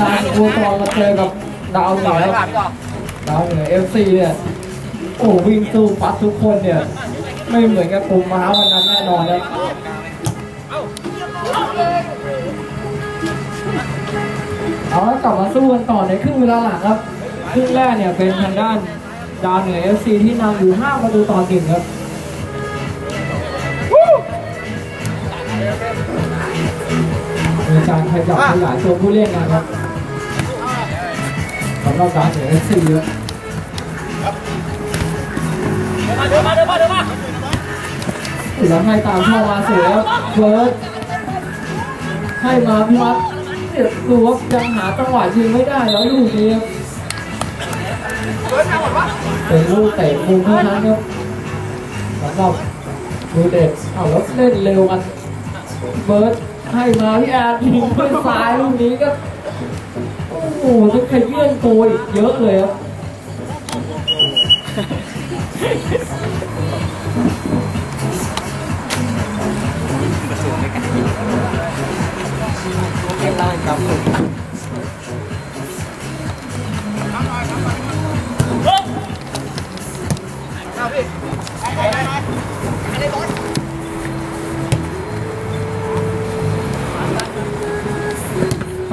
การโคจรมาเจอกับดาวเหนือดาวเหนือเอฟซีเนี่ย โอ้วิ่งสู้ฟัดทุกคนเนี่ย ไม่เหมือนกับกลุ่มม้าวันนั้นแน่นอนนะเอาละกลับมาสู้กันต่อในครึ่งเวลาหลังครับ ครึ่งแรกเนี่ยเป็นทางด้านดาวเหนือเอฟซีที่นำอยู่ 5 ประตูต่อหนึ่งครับ การขยับขยายตัวผู้เล่นนะครับสำหรับดาวเหนือเอฟซีครับเดินมาเดินมาเดินมาแล้วให้ตามเข้ามาเสียเบิร์ดให้มาพิวัตรเดี๋ยวดูว่ายังหาจังหวะยิงไม่ได้แล้วลูกนี้ครับเป็นลูกเตะมุมเท่านั้นครับสำหรับดูเด็ดเอาแล้วเล่นเร็วกันเบิร์ด ให้มาพี่แอนยิงด้วยซ้ายลูกนี้ก็โอ้โหจะขยื่นตัวอีกเยอะเลยครับ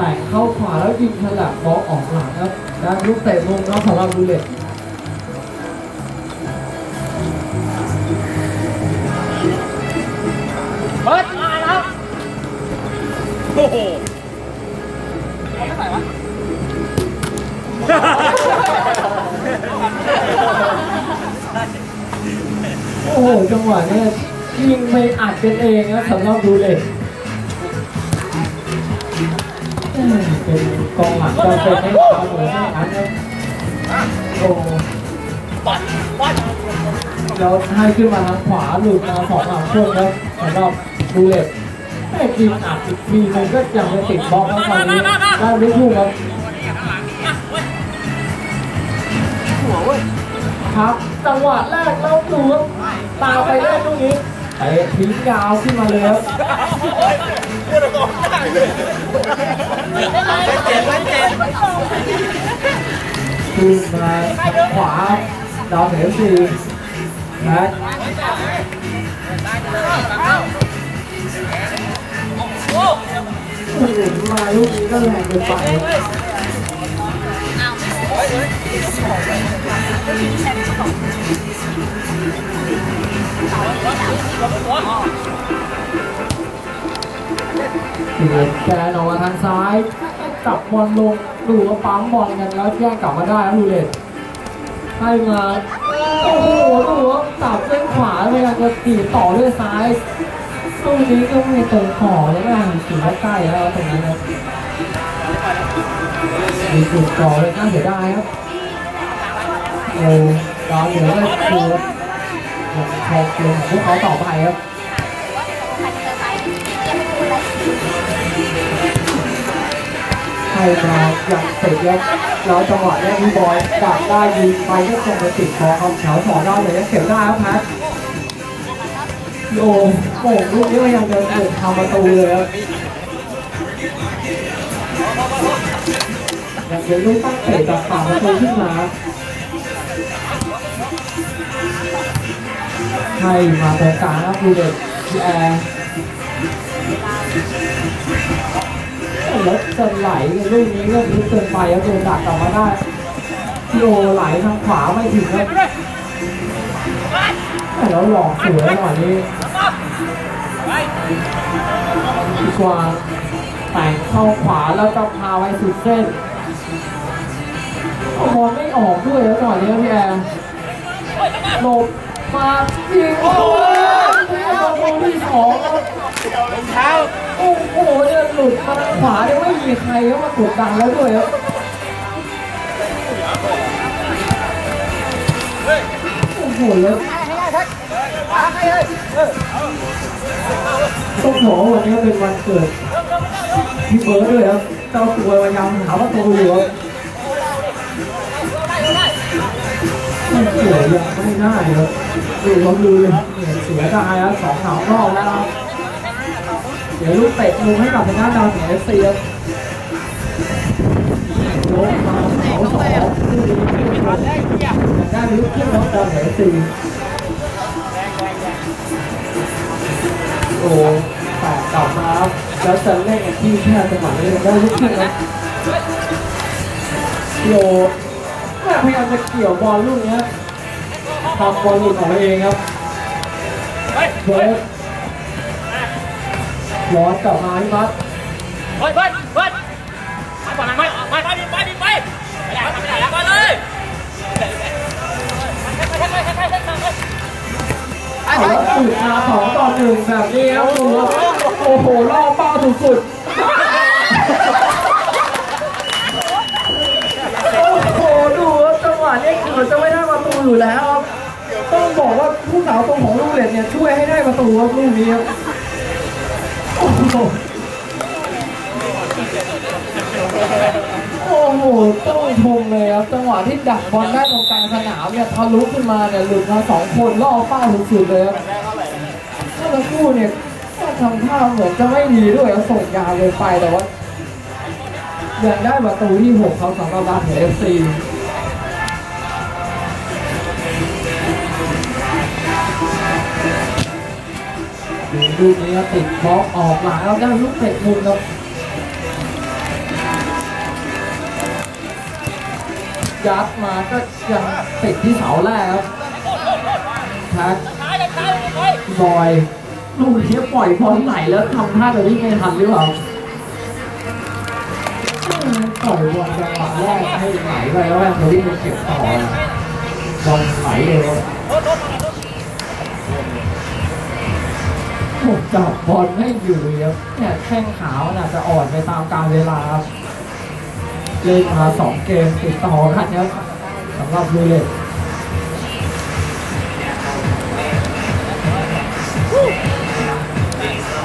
แต่งเข้าขวาแล้วยิงฉลับบอลออกหลังครับด้านลูกเตะมุมครับสำหรับดูเล็ตเบิร์ดมาแล้วโอ้โหโอ้โหจังหวะเนี้ยยิงไม่อัดกันเองนะสำหรับดูเล็ต เป็นกองหลังจะเป็นให้เขาเหมือนไม่อันครับโอ้ปัดปัดแล้วให้ขึ้นมาทางขวาหลุดมาสองสามคนครับสำหรับดูเล็ตแม่ยิงอัดอีกทีมันก็ยังจะติดบล็อกแล้วตอนนี้ได้ไม่ถูกครับหัวเว้ยครับจังหวะแรกแล้วดูครับตาไปเล่นตรงนี้เตะทิ้งยาวขึ้นมาเลยครับ เจ็บเจ็บขึ้นมาทางขวาดาวเหนือสี่นะโอ้โหมาลูกนี้ก็ แรงเกินไปครับเปลี่ยนแกนออกมาทางซ้ายกลับบอลลงดูว่าปั๊มบอลกันแล้วแย่งกลับมาได้แล้วดูเลยให้มาโอ้โหดูว่าจับเส้นขวาพยายามจะตีต่อด้วยซ้ายตรงนี้ก็ไม่ตรงขอแล้วนะถึงใกล้แล้วตรงนั้นครับมีจุดต่อเลยน่าเสียดายครับโอ้ดาวเหนือก็ครับยังคงเกมของพวกเขาต่อไปครับ ให้มาอย่างติดแล้วแล้วจังหวะแรกพี่บอยดักได้ยิงไปก็คงไปติดคอเขาแถวสองได้เลยยังเก็บได้ครับแพทโอ้โหลูกนี้ก็ยังเดินเดินทำประตูเลยครับยังเป็นลูกตั้งเตะจากฝั่งประตูขึ้นมาให้มาตรงกลางครับดูเด็กแอร์ รถจะไหลลูกนี้ก็ลึกเกินไปแล้วโดนดักกลับมาได้พี่โอไหลทางขวาไม่ถึงครับแล้วหลอกสวยหน่อยนี้ดีกว่าแต่งเข้าขวาแล้วจะพาไว้สุดเส้นเอาบอลไม่ออกด้วยแล้วหน่อยนี้พี่แอร์หลบมายิงโอ้ ยแพ้ประตูที่สองครับรองเท้าโอ้โหเนี่ยหลุดมาทางขวาเนี่ยไม่มีใครเข้ามากดดันแล้วด้วยครับโอ้โหแล้วต้องบอกว่าวันนี้เป็นวันเกิดพี่เบิร์ดด้วยครับเจ้าตัวพยายามหาประตูอยู่ ไม่สวยยังไม่ได้ครับดูลองดูเลยเสียดายครัสองสามรอบแล้วเดี๋ยวลูกเตะลงให้กับทางด้านดาวเหนือเสียลงมาสองสองหน้ด้านลูกขึ้นรถดาวเหนือเสี่โอ้แตกกลับมาแล้วจะเล่นที่แค่จังหวะนี้ได้ลูกขึ้นนะโย พยายามจะเกี่ยวบอลลูกเนี้ยทำบอลหลุดออกมาเองครับเฮ้ยเบิร์ดย้อนกลับมาที่มัดเฮ้ยเฮ้ยเฮ้ยไปก่อนนะไปไปไปไปไปไปไม่ได้ไม่ได้แล้วไปเลยไปไปไปไปไปไปไปเอาแล้วตื่นมาสองต่อหนึ่งแบบนี้ครับดูครับโอ้โหล่อเป้าสุดๆโอ้โหดูครับจังหวะนี้เกือบ จะไม่ได้ประตูอยู่แล้วครับต้องบอกว่าผู้สาวตรงของลูกเหล็กเนี่ยช่วยให้ได้ประตูครับลูกนี้ครับโอ้โหโอ้โหต้องชมเลยครับจังหวะที่ดักบอลได้ตรงกลางสนามเนี่ยทะลุขึ้นมาเนี่ยหลุดมาสองคนล่อเป้าสุดๆเลยครับเมื่อสักครู่เนี่ยก็ทำท่าเหมือนจะไม่ดีด้วยแล้วส่งยาวเลยไปแต่ว่ายังได้ประตูที่หกเขาสำหรับราชเอฟซี ดูนี้ติดบล็อกออกหลังแล้วได้ลูกเตะมุมครับยัดมาก็ยังติดที่เสาแรกครับแท็กท้ายเลยท้ายเลยไปบอยลูกนี้ปล่อยบอลไหลแล้วทำท่าจะวิ่งไม่ทันหรือเปล่าปล่อยบอลจังหวะแรกให้ไหลไปแล้วแม่งจะวิ่งไปเก็บต่อบอลไหลเร็วโดน ผมจับบอลไม่อยู่เนี่ยแข้งขาวน่ะจะอ่อนไปตามกาลเวลาครับเล่นมาสองเกมติดต่อกันครับสำหรับลูเล็ต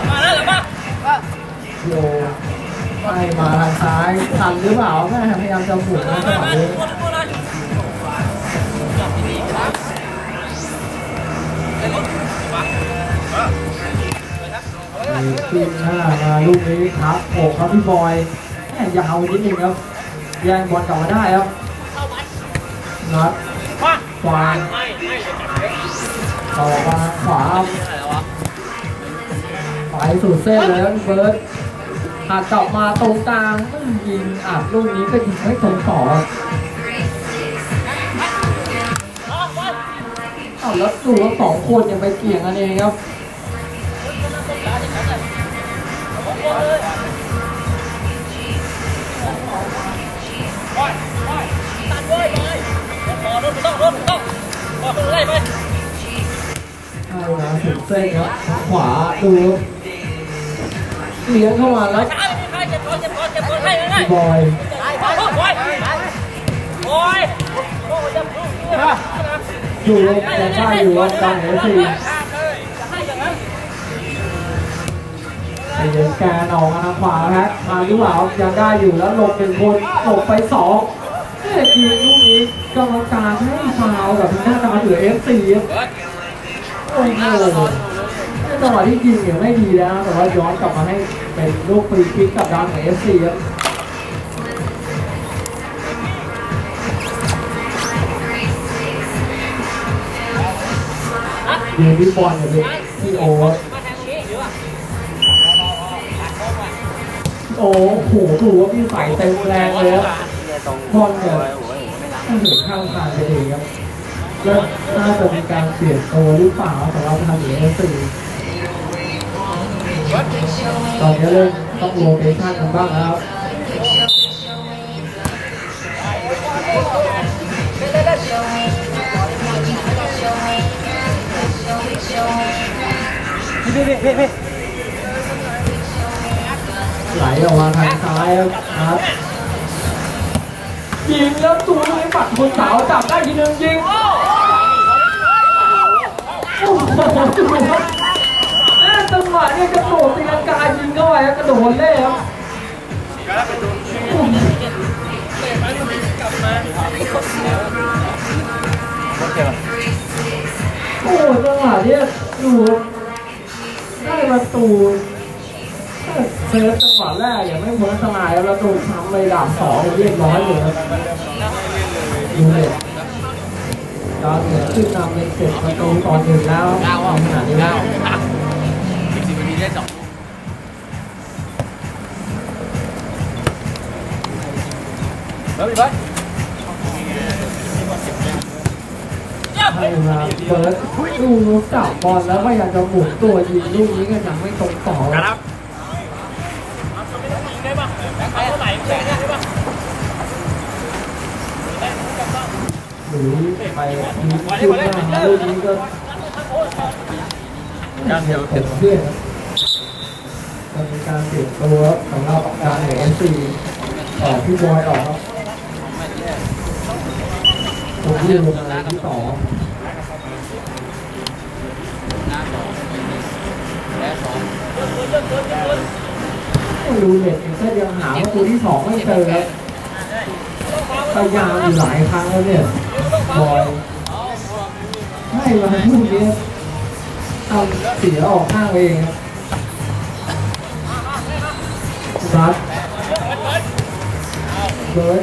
มาแล้วหรือเปล่าโยให้มาทางซ้ายทันหรือเปล่าแม่พยายามจะหมุนนะจังหวะนี้ตัวตัวเขึ้นหน้ามาลูกนี้ครับโอกครับพี่บอยแม่ยาวนิดนึงครับแย่งบอลกลับมาได้ครับนัดมาขวาต่อมาขวาไปสุดเส้นเลยครับเบิร์ดหักกลับมาตรงกลางต้อยิงอัดลูกนี้ก็ยิงไม่ตรงต่อบแล้วดูว่าสองคนยังไปเกี่ยงกันเองครับ มาสุดเส้นครับขวาดูเลี้ยงเข้ามาแล้วบอนเจ็บอยอยู่ลงยังได้อยู่ครับดังเอฟซีให้อย่างนั้นไอเดินแกนออกมาทางขวาฮะมาหรือเปล่ายังได้อยู่แล้วหลบหนึ่งคนหลบไปสองนี่คือลูกนี้กรรมการให้ฟาวกับหน้าตาเหลือเอฟซีโอ้โห จังหวะที่ยิงเนี่ยไม่ดีแล้ว แต่ว่าย้อนกลับมาให้เป็นลูกฟรีคิกกับดังของเอฟซีครับยืนที่บอลกับที่โอพีโอโอ้โหดูว่าพี่ใส่เต็มแรงเลยครับบอลเนี่ยถึงข้างทางไปเองครับแล้วน่าจะมีการเปลี่ยนตัวหรือเปล่าสำหรับทางเอฟซี ตอนนี้เริ่มต้องโรเตชั่นกันบ้างแล้วครับพี่พี่พี่พี่ไหลออกมาทางซ้ายครับยิงแล้วตัวนี้ปัดคนสาวจับได้ทีนึงยิงโอ้โหดูครับแม่ จังหวะเนี่ยกระโดดตีลังกายิงเข้าไปครับกระโดดเล่ครับโอ้โหจังหวะเนี่ยดูได้ประตูเซฟจังหวะแรกย่างไม่พ้นสลายประตูช้ำไปดาบสองเรียบร้อยเลยครับดูเลยดาวเหนือขึ้นนำเป็นเจ็ดประตูต่อหนึ่งแล้วเก้าอะในขณะนี้เก้าสิบสิบนาที ได้สองเฮ้ยเฮ้ยให้มาเบิร์ดลูกจับบอลแล้วพยายามจะหมุนตัวยิงลูกนี้ก็ยังไม่ตรงต่อครับได้ป่ะแบงค์เท่าไหร่แบงค์ได้ป่ะหรือไปทีขึ้นมาลูกนี้ก็การเดียวเต็มเพื่อนครับจ การเปลี่ยนตัวสำหรับการเหนือซีต่อพี่บอยออกครับตัวที่ลงมาที่สองและสองดูเน็ตเองก็ยังหาประตูที่สองไม่เจอครับพยายามอยู่หลายครั้งแล้วเนี่ยบอยให้มาลูกนี้ยทำเสียออกข้างเองครับัดเบิร์ด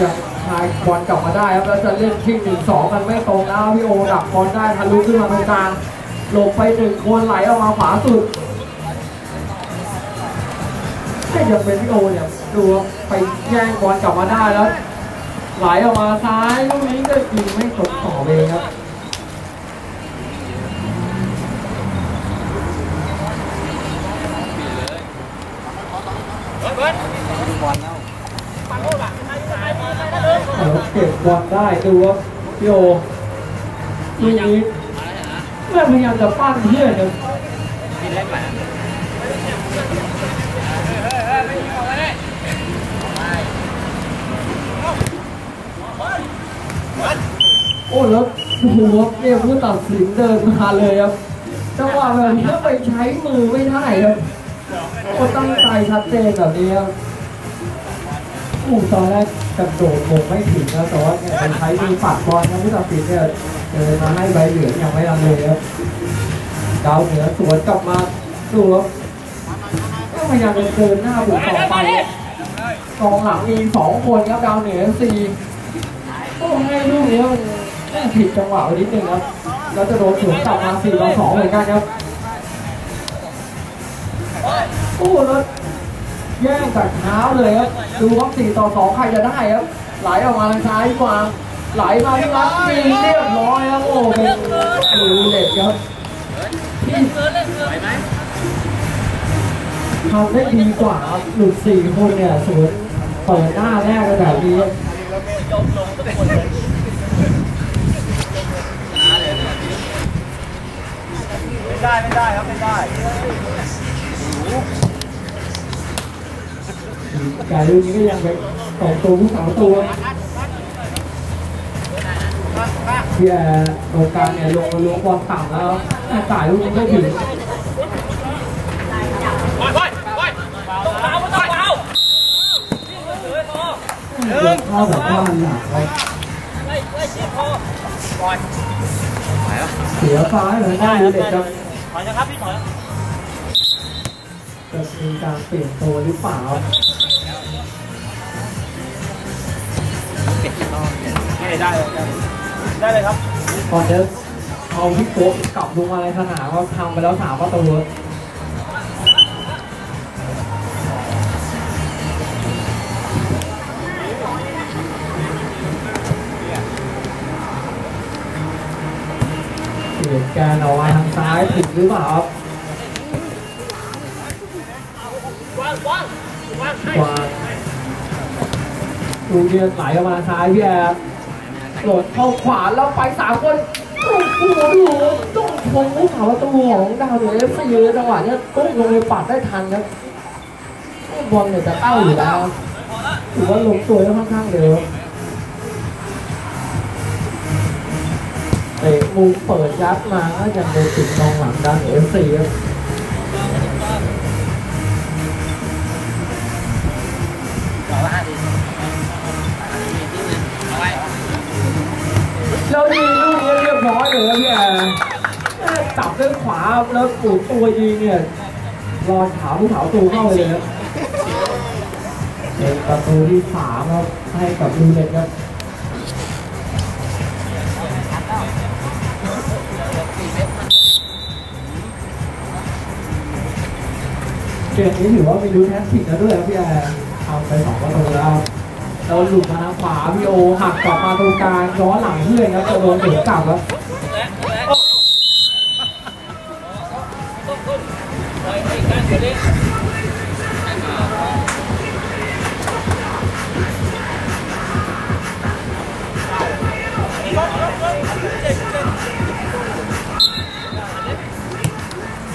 จะทายบอลกลับมาได้ครับแล้วจะเล่นชิงหนึ่งสองมันไม่ตรงแล้วพี่โอดักบอลได้ทะลุขึ้นมาตรงกลางหลบไปหนึ่งคนไหลออกมาขวาสุดไม่ยังเป็นพี่โอเนี่ยดูไปแย่งบอลกลับมาได้แล้วไหลออกมาซ้ายลูกนี้ก็ยิงไม่ตกต่อเองครับ เฮ้ยเฮ้ย แล้วเก็บบอลได้ดูว่าพี่โอลูกนี้แม่พยายามจะปั้นเพื่อนครับกินเล็กแหละโอ้แล้วดูว่าเนี่ยผู้ตัดสินเดินมาเลยครับจังหวะแบบนี้ไปใช้มือไม่ได้ครับโอ้ตั้งใจชัดเจนแบบนี้ครับ อ้ตอนแรกกระโดดมงไม่ถึงนะแต่ว่าเนี่ยใช้มือปัดบอลนะผู้ตัดสินเนี่ยเดินมาให้ใบเหลืองยังไม่ทันเลยครับดาวเหนือสวนกลับมาดูครับก็พยายามจะเดินหน้าบุกต่อไปกองหลังมีสองคนครับดาวเหนือสี่โอ้ให้ลูกนี้มันแม่ผิดจังหวะไปนิดนึงครับแล้วจะโดนสวนกลับมาสี่ต่อสองเหมือนกันครับโอ้แล้ว แย่งจากเท้าเลยครับ ดูครับสี่ต่อสองใครจะได้ครับ ไหลออกมาทางซ้ายกวางไหลมาที่รัดยิงเรียบร้อยครับโอ้เป็นลูเด็ดครับที่ไหวไหมทำได้ดีกว่าครับหลุดสี่คนเนี่ยสวนเปิดหน้าแรกกันแบบนี้ไม่ได้ ไม่ได้ครับ ไม่ได้ แต่ลูกนี้ก็ยังเป็นสองตัวผู้สาวตัวเพียโอกาสเนี่ยลงมาล้วงบอลต่ำแล้วแต่จ่ายลูกนี้ไม่ถึงไปไปไปต้องเท้าต้องเท้าลงเข้าแบบว่ามันหนักเลยไล่ไล่ชี้คอปล่อยไหวปะเสียฟ้าเหมือนได้เด็กจะถอยนะครับพี่ถอยจะมีการเปลี่ยนตัวหรือเปล่า ได้ได้ได้เลยครับก่อนจะเอาพี่โก้กลับลงมาในสนามก็ทำไปแล้วสามประตูเปลี่ยนการเอาไว้ทางซ้ายผิดหรือเปล่าครับวาง ดูเดียนไหลออกมาซ้ายพี่แอร์โดดเข้าขวาแล้วไปสามคนโอ้โหดูต้องชมผู้สาวประตูของดาวเหนือเอฟซีเลยจังหวะเนี้ยตุ้มลงไปปัดได้ทันครับบอลเนี่ยจะเต้าอยู่แล้วถือว่าลงตัวได้ค่อนข้างเร็วเตะมุมเปิดยัดมาก็ยังโดนติดกองหลังด้านเอฟซีครับ ด้านขวาแล้วสูงตัวเองเนี่ยรอดขาผู้ขาวตูเข้าไปเลยครับเป็นประตูที่สามครับให้กับลูเล็กครับเกมนี้ถือว่ามีดูแท็กติกแล้วด้วยครับพี่แอนทำไปสองประตูแล้วเราหลุดมาทางขวาพี่โอหักกลับมาตรงกลางย้อนหลังเพื่อนครับจะโดนเดือกลับครับ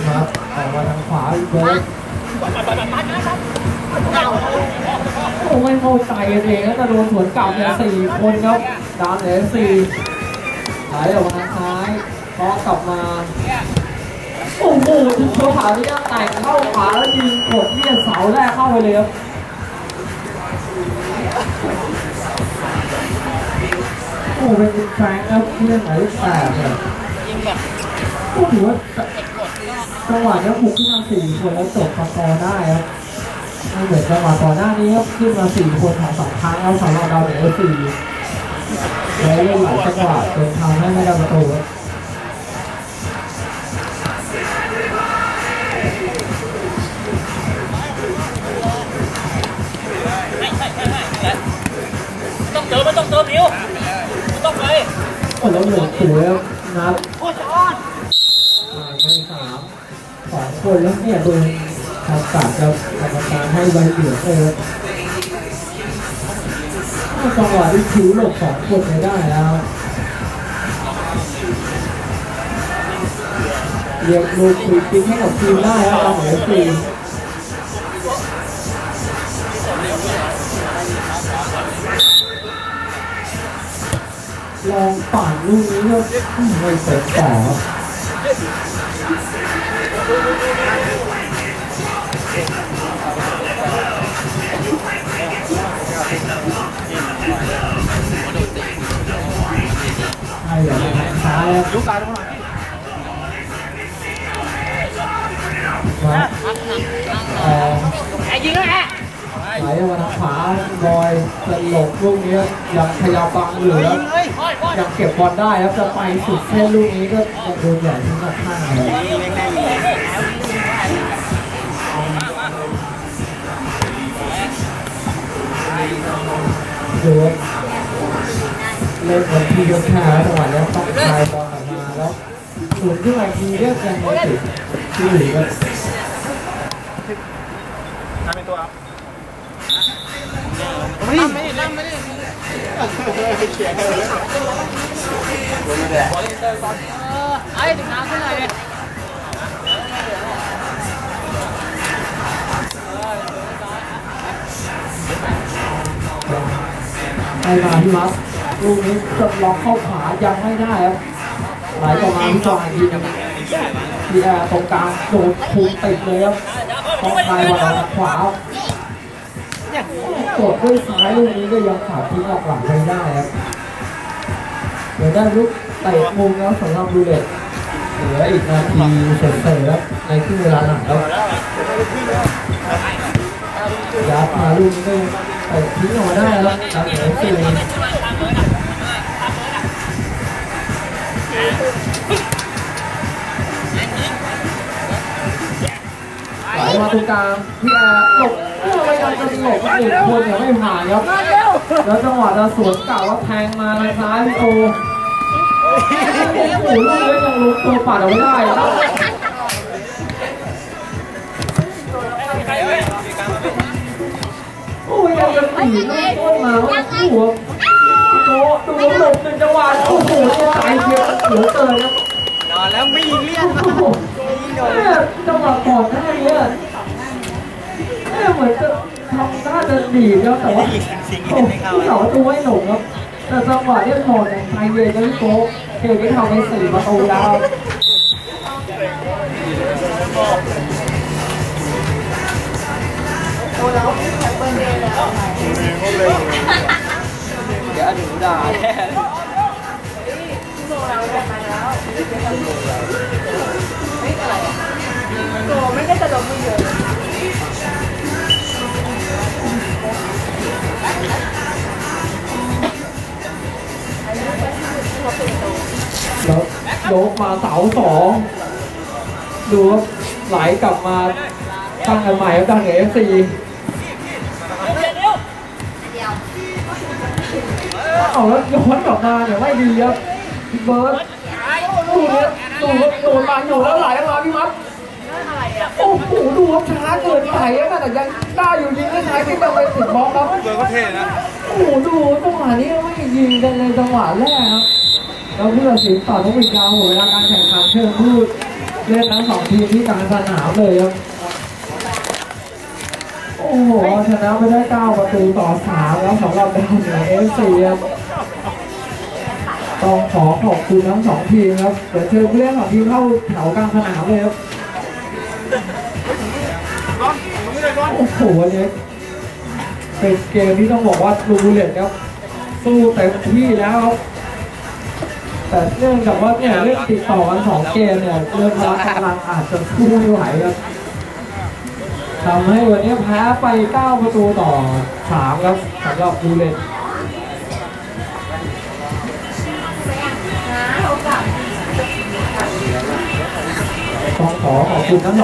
ครับออกมาทางขวาอีกเบิร์ดโอ้ไม่เข้าใจกันเองแล้วจะโดนสวนกลับเนี่ยสี่คนครับดามเหลือสี่ไหลออกมาทางซ้ายเคาะกลับมา โอ้โหถึงตัวขาที่จะแต่งเข้าขวาแล้วยิงกดเนี่ยเสาแรกเข้าไปเลยครับโอ้เป็นแฟงครับที่เล่นหมายเลขแปดเนี่ยยิงแบบก็ถือว่าจังหวะนี้บุกขึ้นมาสี่คนแล้วจบสกอได้ครับไม่เหมือนจังหวะก่อนหน้านี้ครับขึ้นมาสี่คนของสองครั้งแล้วสำหรับดาวเหนือสี่แล้วเล่นหลายจังหวะจนทำให้ไม่ได้ประตูครับ ใช่ใช่และต้องเติมไม่ต้องเติมนิ้วไม่ต้องไปโอ้แล้วเหลือสวยครับนัดโอ้จอนผ่านไปสามสองคนแล้วเนี่ยโดนทำกัดครับกรรมการให้ใบเหลืองเลยครับจังหวะที่คิวหลบสองคนไม่ได้แล้วเรียกลูกฟรีคิกให้กับทีมได้ครับเราเหลือสี่ ลองปั่นลูกนี้ก็ไม่เสร็จต่อครับใช่อย่างทางซ้ายครับลูกตาตรงไหนมาเอ่อไอ้ยิงแล้วแอะ ไหลมาทางขวาบอยสลบลูกนี้ยังพยายามบังเหลือยิงเลยโอ้ยโอ้ยยังเก็บบอลได้ครับจะไปสุดเส้นลูกนี้ก็ยังโดนใหญ่ที่ข้างๆเลยดูว่าเล่นเหมือนทีเดียวแค่จังหวะนี้ต้องคลายบอลออกมาแล้วหมุนขึ้นมาทีเรียกยังไม่ติดที่หลีก็ ทำเป็นตัว ไม่ได้ไอ้ถึงน้ำขึ้นเลยให้มาที่มัสลูกนี้จะล็อกเข้าขายังไม่ได้ครับไหลประมาณที่กลางทีนึงที่แอร์ตรงกลางโดนคุมติดเลยครับต้องคลายบอลออกขวา กดด้วยซ้ายลูกนี้ก็ยังขาดทิ้งออกหลังไปได้ครับเดี๋ยวได้ลูกเตะมุมแล้วสำหรับดูเด็ดเหลืออีกนาทีเศษๆแล้วในครึ่งเวลาหลังแล้วยัดมาลูกนี้ก็ยังเตะทิ้งออกมาได้แล้วแล้วเหลือสี่ไหลมาตรงกลางพี่แอร์หลบ เออพยายามจะหลบหนึ่งคนเนี่ยไม่ผ่านครับแล้วจังหวะจะสวนกล่าวว่าแทงมาทางซ้ายพี่โตโอ้โหลูกนี้ยังลุกตัวปัดเอาไว้ได้ครับโอ้ยยังจะตีลูกต้นมาว่าโอ้โหโตดูหลบหนึ่งจังหวะโอ้โหเนี่ยสายเชียร์เหลือเกินครับนอนแล้วไม่ยิงเลี่ยนโอ้โหเนี่ยจังหวะก่อนหน้านี้ เนี่ยเหมือนจะทำท่าจะดีดแล้วแต่ว่าโอ้ผู้สาวประตูให้หนุ่มครับแต่จังหวะเนี่ยถอดอย่างไทยเวยเลยพี่โป๊ะเกมนี้ทำไปสี่ประตูแล้วเดี๋ยวหนูด่าแน่แล้วโล กมาเสาสองดูครับไหลกลับมาตั้งกันใหม่ครับตั้งเอฟซีเร็วเร็วเอาแล้วย้อนกลับมาเนี่ยไม่ดีครับพี่เบิร์ดดูเนี่ยดูครับโดนมาอยู่แล้วไหลมาพี่มัด โอ้โหดูครับช้าเกินไปครับแต่ยังได้อยู่ยิงได้ใช้ที่มันไปติดบล็อกครับเบอร์ก็เท่นะโอ้โหดูจังหวะนี้ไม่ยิงกันเลยจังหวะแรกครับแล้วผู้ตัดสินต่อต้องปิดกาวหมดเวลาการแข่งขันเชิญพูดเล่นทั้งสองทีมที่กลางสนามเลยครับโอ้โหชนะไปได้ 9 ประตูต่อ 3 แล้วสำหรับดาวเหนือเอฟซีครับต้องขอขอบคุณทั้งสองทีมครับเดี๋ยวเชิญผู้เล่นของทีมเข้าแถวกลางสนามเลยครับ โอ้โหวันนี้เป็นเกมที่ต้องบอกว่าลูบูเล็ตครับ สู้เต็มที่แล้วครับแต่เนื่องจากว่าเนี่ยเล่นติดต่อกันสองเกมเนี่ยเริ่มรักกำลังอาจจะสู้ไม่ไหวครับทำให้วันนี้แพ้ไป 9 ประตูต่อ 3 ครับสำหรับลูเลตต้องขอขอบคุณทั้งสอง